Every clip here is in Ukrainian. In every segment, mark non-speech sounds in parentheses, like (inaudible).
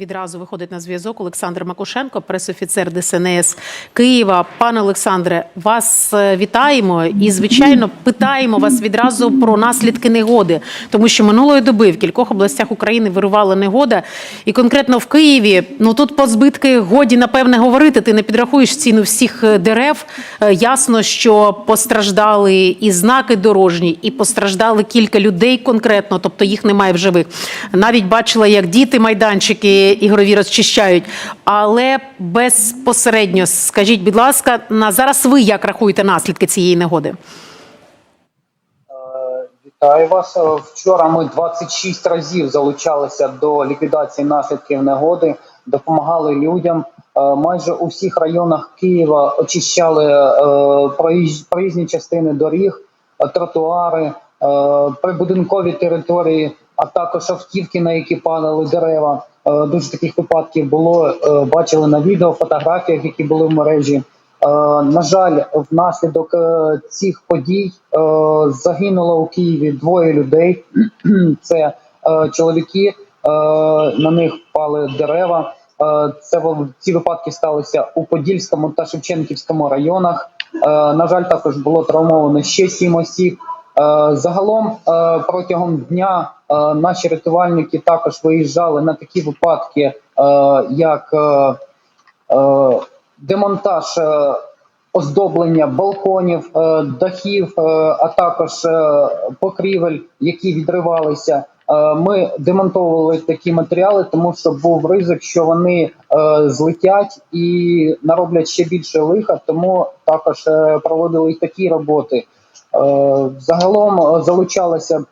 Відразу виходить на зв'язок Олександр Макушенко, пресофіцер ДСНС Києва. Пане Олександре, вас е, вітаємо і, звичайно, питаємо вас відразу про наслідки негоди, тому що минулої доби в кількох областях України вирувала негода, і конкретно в Києві, ну тут по збитки годі напевне говорити. Ти не підрахуєш ціну всіх е, дерев. Е, Ясно, що постраждали і знаки дорожні, і постраждали кілька людей конкретно, тобто їх немає в живих. Навіть бачила, як діти майданчики ігрові розчищають. Але безпосередньо скажіть, будь ласка, на зараз ви як рахуєте наслідки цієї негоди? Е, Вітаю вас. Е, Вчора ми 26 разів залучалися до ліквідації наслідків негоди, допомагали людям. Е, Майже у всіх районах Києва очищали проїзні частини доріг, тротуари, прибудинкові території, а також автівки, на які падали дерева. Е, Дуже таких випадків було. е, Бачили на відео, фотографіях, які були в мережі. Е, На жаль, внаслідок цих подій загинуло у Києві двоє людей. (clears throat) Це чоловіки, на них впали дерева. Це ці випадки сталися у Подільському та Шевченківському районах. На жаль, також було травмовано ще сім осіб. Е, Загалом е, протягом дня е, наші рятувальники також виїжджали на такі випадки, як демонтаж оздоблення балконів, дахів, а також покрівель, які відривалися. Ми демонтовували такі матеріали, тому що був ризик, що вони злетять і нароблять ще більше лиха. Тому також проводили і такі роботи. Е, Загалом е, залучалося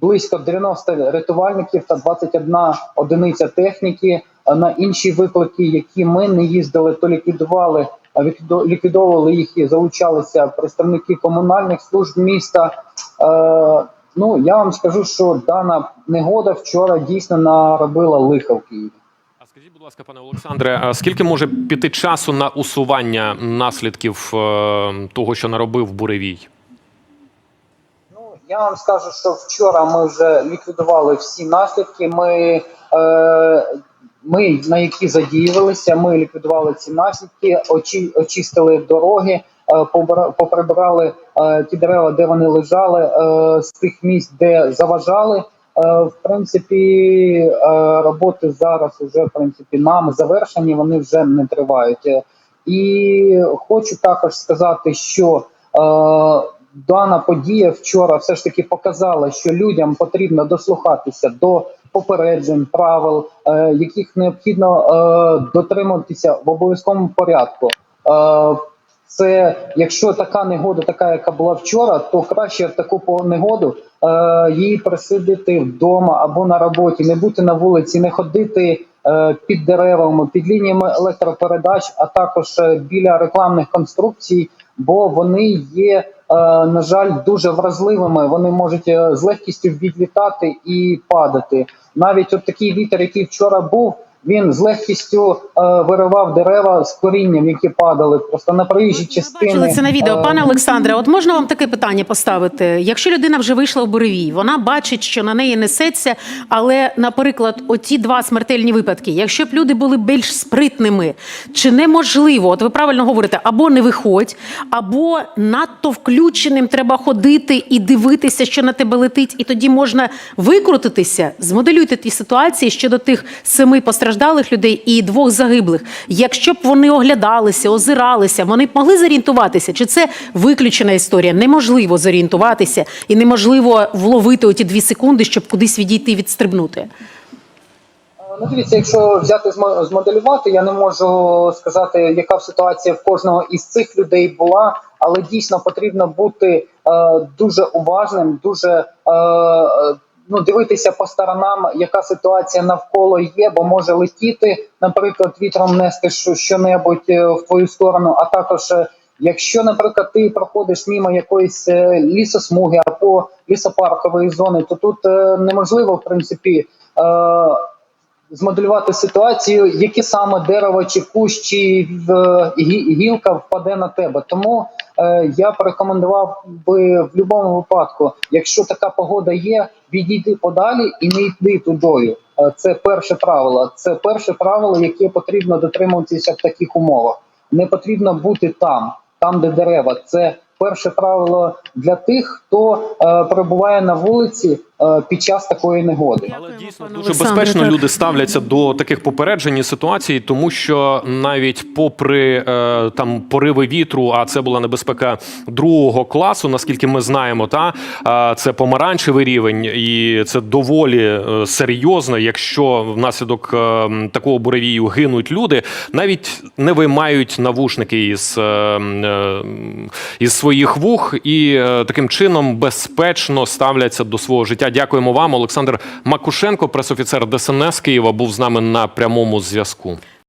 близько 90 рятувальників та 21 одиниця техніки. А На інші виклики, які ми не їздили, то ліквідували, ліквідовували їх і залучалися представники комунальних служб міста. Е, ну я вам скажу, що дана негода вчора дійсно наробила лиха в Києві. А скажіть, будь ласка, пане Олександре, а скільки може піти часу на усування наслідків е, того, що наробив буревій? Я вам скажу, що вчора ми вже ліквідували всі наслідки. Ми, е, ми на які задіювалися, ми ліквідували ці наслідки, очі, очистили дороги, е, поприбирали е, ті дерева, де вони лежали, е, з тих місць, де заважали. Е, в принципі, е, роботи зараз вже в принципі нами завершені, вони вже не тривають. Е, І хочу також сказати, що дана подія вчора все ж таки показала, що людям потрібно дослухатися до попереджень, правил, е, яких необхідно е, дотримуватися в обов'язковому порядку. Це якщо така негода, така яка була вчора, то краще в таку негоду е, її присидити вдома або на роботі, не бути на вулиці, не ходити е, під деревами, під лініями електропередач, а також е, біля рекламних конструкцій, бо вони є, е, на жаль, дуже вразливими. Вони можуть е, з легкістю відлітати і падати. Навіть от такий вітер, який вчора був. Він з легкістю е, виривав дерева з корінням, які падали просто на проїжджі частини. бачили це на відео. Е, Пане Олександре, от можна вам таке питання поставити? Якщо людина вже вийшла в буревій, вона бачить, що на неї несеться, але, наприклад, оті два смертельні випадки, якщо б люди були більш спритними, чи неможливо, от ви правильно говорите, або не виходь, або надто включеним треба ходити і дивитися, що на тебе летить, і тоді можна викрутитися. Змоделюйте ті ситуації щодо тих семи постраждалих людей і двох загиблих. Якщо б вони оглядалися, озиралися, вони б могли зорієнтуватися, чи це виключена історія? Неможливо зорієнтуватися і неможливо вловити оті дві секунди, щоб кудись відійти, відстрибнути. Ну, дивіться, якщо взяти змо- змоделювати, я не можу сказати, яка ситуація в кожного із цих людей була, але дійсно потрібно бути е, дуже уважним, дуже е, е, ну, дивитися по сторонам, яка ситуація навколо є, бо може летіти, наприклад, вітром нести що- що-небудь е, в твою сторону, а також. е, Якщо, наприклад, ти проходиш мимо якоїсь е, лісосмуги або лісопаркової зони, то тут неможливо в принципі змоделювати ситуацію, яке саме дерево чи кущ чи гілка впаде на тебе. Тому е, я б рекомендував би в будь-якому випадку, якщо така погода є, відійти подалі і не йти тудою. Е, Це перше правило. Це перше правило, яке потрібно дотримуватися в таких умовах. Не потрібно бути там, там, де дерева. Це перше правило для тих, хто е, перебуває на вулиці під час такої негоди. Але дійсно дуже безпечно люди ставляться до таких попереджень і ситуацій, тому що навіть попри е, там пориви вітру, а це була небезпека другого класу, наскільки ми знаємо, та е, це помаранчевий рівень, і це доволі е, серйозно. Якщо внаслідок е, такого буревію гинуть люди, навіть не виймають навушники із, е, е, із своїх вух і е, таким чином безпечно ставляться до свого життя. Дякуємо вам, Олександр Макушенко, пресофіцер ДСНС Києва, був з нами на прямому зв'язку.